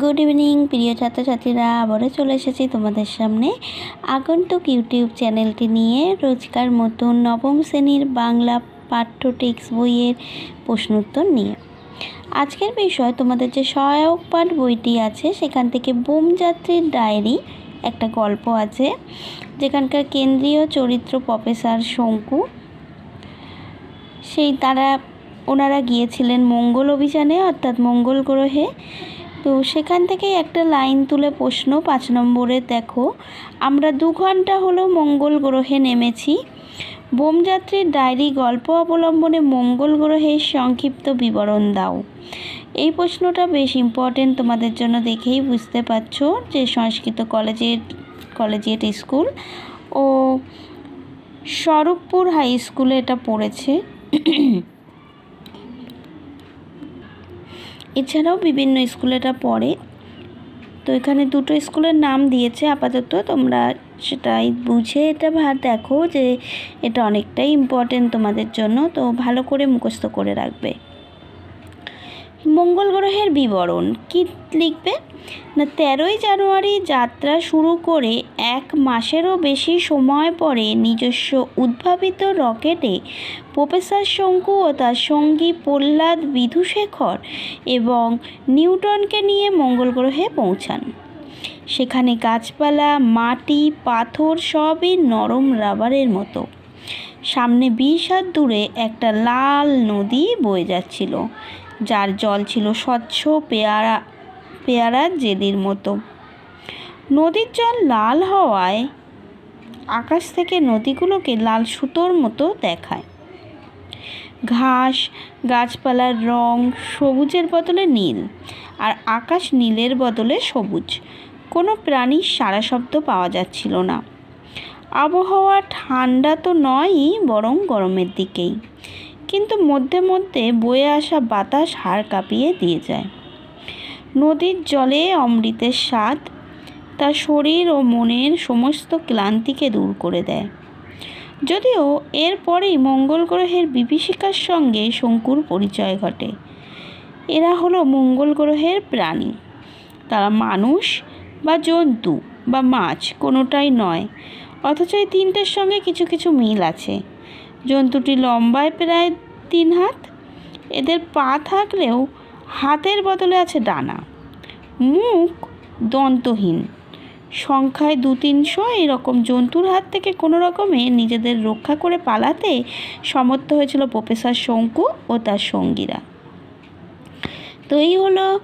Good evening প্রিয় ছাত্রছাত্রীরা। আবারও চলে এসেছি তোমাদের সামনে আগন্তুক ইউটিউব চ্যানেলটি নিয়ে রোজকার মতন নবম শ্রেণির বাংলা পাঠ্য টেক্সট বইয়ের প্রশ্নোত্তর নিয়ে। আজকের বিষয়, তোমাদের যে সহায়ক পাঠ বইটি আছে, সেখান থেকে বোমযাত্রীর ডায়েরি, একটা গল্প আছে, যেখানকার কেন্দ্রীয় চরিত্র প্রফেসর শঙ্কু। সেই তারা, ওনারা গিয়েছিলেন মঙ্গল অভিযানে, অর্থাৎ মঙ্গল গ্রহে। তো সেখান থেকে একটা লাইন তুলে প্রশ্ন, পাঁচ নম্বরে দেখো, আমরা দু ঘণ্টা হলো মঙ্গল গ্রহে নেমেছি। বোমযাত্রীর ডায়েরি গল্প অবলম্বনে মঙ্গল গ্রহের সংক্ষিপ্ত বিবরণ দাও। এই প্রশ্নটা বেশ ইম্পর্টেন্ট তোমাদের জন্য দেখেই বুঝতে পারছ যে সংস্কৃত কলেজের, কলেজিয়েট স্কুল ও স্বরূপপুর হাই স্কুলে এটা পড়েছে। এছাড়াও বিভিন্ন স্কুলে এটা পড়ে। তো এখানে দুটো স্কুলের নাম দিয়েছে আপাতত। তোমরা সেটাই বুঝে এটা ভা দেখো যে এটা অনেকটাই ইম্পর্টেন্ট তোমাদের জন্য। তো ভালো করে মুখস্থ করে রাখবে। মঙ্গল গ্রহের বিবরণ। কি লিখবে? না, তেরোই জানুয়ারি যাত্রা শুরু করে এক মাসেরও বেশি সময় পরে নিজস্ব উদ্ভাবিত রকেটে প্রফেসর শঙ্কু ও তার সঙ্গী প্রহ্লাদ বিধুশেখর এবং নিউটনকে নিয়ে মঙ্গল গ্রহে পৌঁছান। সেখানে গাছপালা, মাটি, পাথর সবই নরম রাবারের মতো। সামনে বিশ হাত দূরে একটা লাল নদী বয়ে যাচ্ছিল, যার জল ছিল স্বচ্ছ পেয়ারা পেয়ারা জেলির মতো। নদীর জল লাল হওয়ায় আকাশ থেকে নদীগুলোকে লাল সুতোর মতো দেখায়। ঘাস, গাছপালার রং সবুজের বদলে নীল, আর আকাশ নীলের বদলে সবুজ। কোনো প্রাণীর সারা শব্দ পাওয়া যাচ্ছিল না। আবহাওয়া ঠান্ডা তো নয়ই, বরং গরমের দিকেই। কিন্তু মধ্যে মধ্যে বয়ে আসা বাতাস হাড় কাঁপিয়ে দিয়ে যায়। নদীর জলে অমৃতের স্বাদ তার শরীর ও মনের সমস্ত ক্লান্তিকে দূর করে দেয়। যদিও এরপরেই মঙ্গল গ্রহের বিভীষিকার সঙ্গে শঙ্কুর পরিচয় ঘটে। এরা হলো মঙ্গল গ্রহের প্রাণী। তারা মানুষ বা জন্তু বা মাছ কোনোটাই নয়। অথচ এই তিনটের সঙ্গে কিছু কিছু মিল আছে। জন্তুটি লম্বায় প্রায় তিন হাত। এদের পা থাকলেও হাতের বদলে আছে ডানা। মুখ দন্তহীন। সংখ্যায় দু তিনশো এরকম জন্তুর হাত থেকে কোনো রকমে নিজেদের রক্ষা করে পালাতে সমর্থ হয়েছিল প্রফেসর শঙ্কু ও তার সঙ্গীরা। তো এই হলো